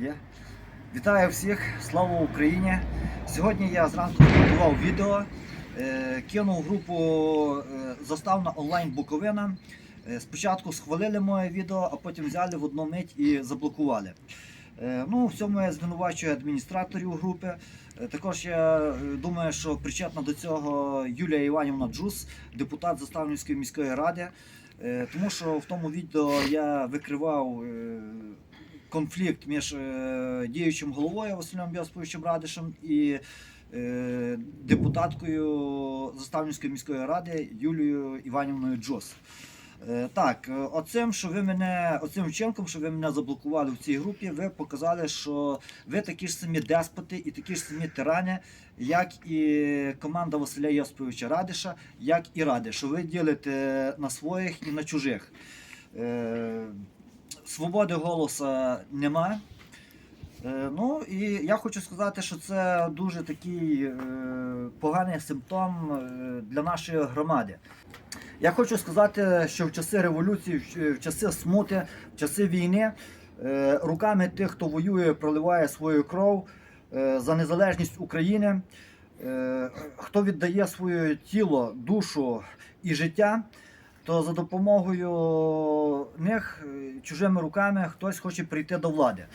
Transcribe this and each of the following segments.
Є. Вітаю всіх, слава Україні! Сьогодні я зранку підготував відео, е, кинув групу е, Заставна онлайн Буковина. Е, Спочатку схвалили моє відео, а потім взяли в одну мить і заблокували. Ну, в цьому я звинувачую адміністраторів групи. Також я думаю, що причетна до цього Юлія Іванівна Джус, депутат Заставницької міської ради. Тому що в тому відео я викривав конфлікт між е, діючим головою Василем Йосиповичем Радишем і е, депутаткою Заставницької міської ради Юлією Іванівною Джос. Е, Так, оцим, що ви мене, оцим вчинком, що ви мене заблокували в цій групі, ви показали, що ви такі ж самі деспоти і такі ж самі тирани, як і команда Василя Йосиповича Радиша, як і Ради, що ви ділите на своїх і на чужих. Свободи голосу нема. Е, Ну і я хочу сказати, що це дуже такий е, поганий симптом е, для нашої громади. Я хочу сказати, що в часи революції, в- часи смути, в часи війни руками тих, хто воює, проливає свою кров за незалежність України, хто віддає своє тіло, душу і життя, то за допомогою них чужими руками хтось хоче прийти до влади.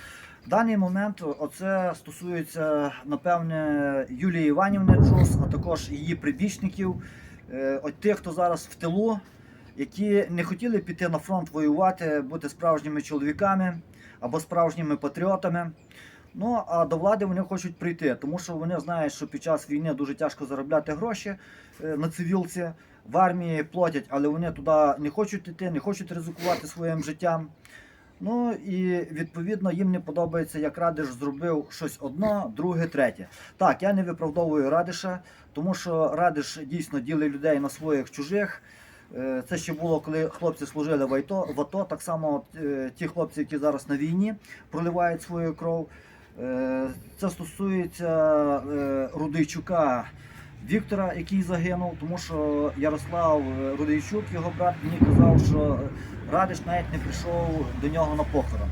В даний момент оце стосується, напевне, Юлії Іванівни Джус, а також її прибічників, е, от тих, хто зараз в тилу, які не хотіли піти на фронт воювати, бути справжніми чоловіками або справжніми патріотами. Ну а до влади вони хочуть прийти, тому що вони знають, що під час війни дуже тяжко заробляти гроші е, на цивілці. В армії платять, але вони туди не хочуть йти, не хочуть ризикувати своїм життям. Ну і відповідно їм не подобається, як Радиш зробив щось одно, друге, третє. Так, я не виправдовую Радиша, тому що Радиш дійсно ділить людей на своїх чужих. Е, Це ще було, коли хлопці служили в АТО. Так само е, ті хлопці, які зараз на війні, проливають свою кров. Е, Це стосується е, Рудийчука Віктора, який загинув, тому що Ярослав е, Рудийчук, його брат, мені казав, що Радиш навіть не прийшов до нього на похорон.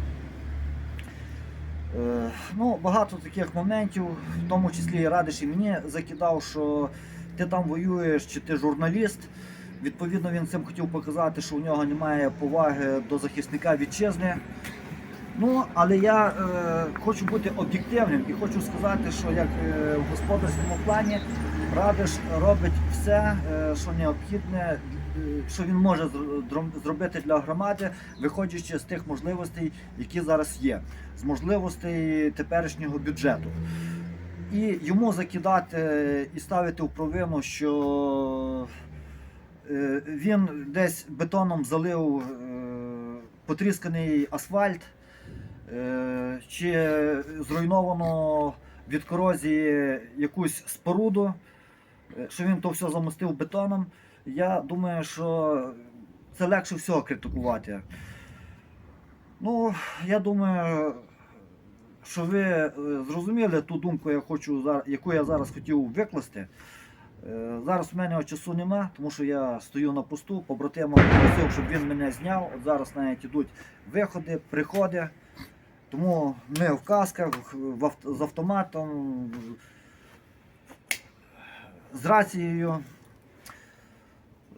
Ну, багато таких моментів, в тому числі і Радиш і мені закидав, що ти там воюєш чи ти журналіст. Відповідно, він цим хотів показати, що у нього немає поваги до захисника вітчизни. Ну, але я е, хочу бути об'єктивним і хочу сказати, що як е, в господарському плані Радиш робить все, е, що необхідне, е, що він може зробити для громади, виходячи з тих можливостей, які зараз є, з можливостей теперішнього бюджету. І йому закидати і ставити в провину, що е, він десь бетоном залив е, потрісканий асфальт, чи зруйновано від корозії якусь споруду, е, що він то все замостив бетоном. Я думаю, що це легше всього критикувати. Ну, я думаю, що ви е, зрозуміли ту думку, я хочу, яку я зараз хотів викласти. Е, Зараз в мене часу нема, тому що я стою на посту, побратима попросив, щоб він мене зняв. От зараз навіть ідуть виходи, приходи. Тому ми в касках, в авт- з автоматом, з рацією.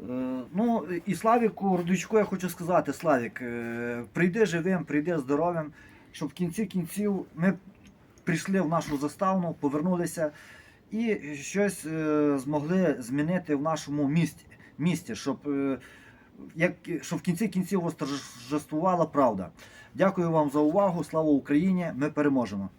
Е, Ну і Славіку Рудичку я хочу сказати, Славік, е, прийди живим, прийди здоровим, щоб в кінці кінців ми прийшли в нашу заставну, повернулися і щось е, змогли змінити в нашому місті, місті щоб, як, що в кінці кінців восторжествувала правда. Дякую вам за увагу. Слава Україні! Ми переможемо!